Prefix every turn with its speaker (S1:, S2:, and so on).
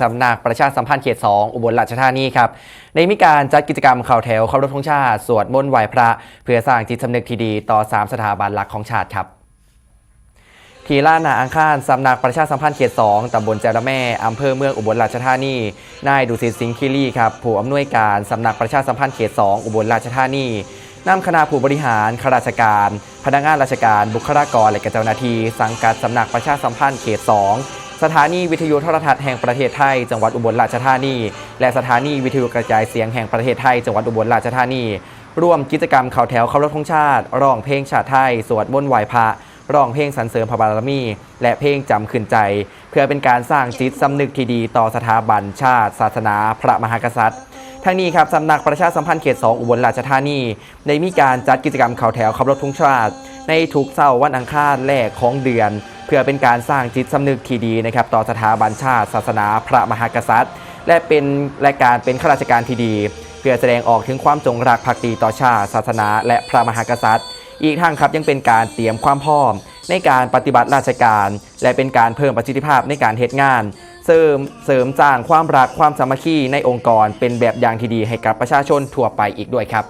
S1: สำนักประชาสัมพันธ์เขต 2 อุบลราชธานีครับได้มีการจัดกิจกรรมข่าวแถวเคารพธงชาติ สวดมนต์ไหว้พระ เพื่อสร้างจิตสำนึกที่ดีต่อ 3 สถาบันหลักของชาติครับทีล้านาอังคารสำนักประชาสัมพันธ์เขต 2 ตำบลแจระแม่ อำเภอเมืองอุบลราชธานี นายดุสิตสิงห์คิรีครับ ผู้อำนวยการสำนักประชาสัมพันธ์เขต 2 อุบลราชธานีนำคณะผู้บริหาร ข้าราชการ พนักงานราชการ บุคลากร และเจ้าหน้าที่สังกัดสำนักประชาสัมพันธ์เขต 2 สถานีวิทยุโทรทัศน์แห่งประเทศไทย จังหวัดอุบลราชธานี และสถานีวิทยุกระจายเสียงแห่งประเทศไทย จังหวัดอุบลราชธานี ร่วมกิจกรรมข่าวแถวเคารพธงชาติ ร้องเพลงชาติไทย สวดมนต์ไหว้พระร้องเพลงสรรเสริญพระบารมี และเพลงจำขึ้นใจ เพื่อเป็นการสร้างจิตสำนึกที่ดีต่อสถาบันชาติ ศาสนา พระมหากษัตริย์ทั้งนี้ครับสำนักประชาสัมพันธ์เขต 2 อุบลราชธานีได้มีการจัดกิจกรรมข่าวแถวขับรถทุงชาติ ในทุกเสาร์วันอังคารแรกของเดือน เพื่อเป็นการสร้างจิตสำนึกที่ดีนะครับต่อสถาบันชาติ ศาสนา พระมหากษัตริย์ และเป็นและการเป็นข้าราชการที่ดี เพื่อแสดงออกถึงความจงรักภักดีต่อชาติ ศาสนา และพระมหากษัตริย์ อีกทั้งครับยังเป็นการเตรียมความพร้อม ในการปฏิบัติราชการ และเป็นการเพิ่มประสิทธิภาพในการเหตุงาน เสริมเสริมสร้างความรักความสามัคคีในองค์กร เป็นแบบอย่างที่ดีให้กับประชาชนทั่วไปอีกด้วยครับ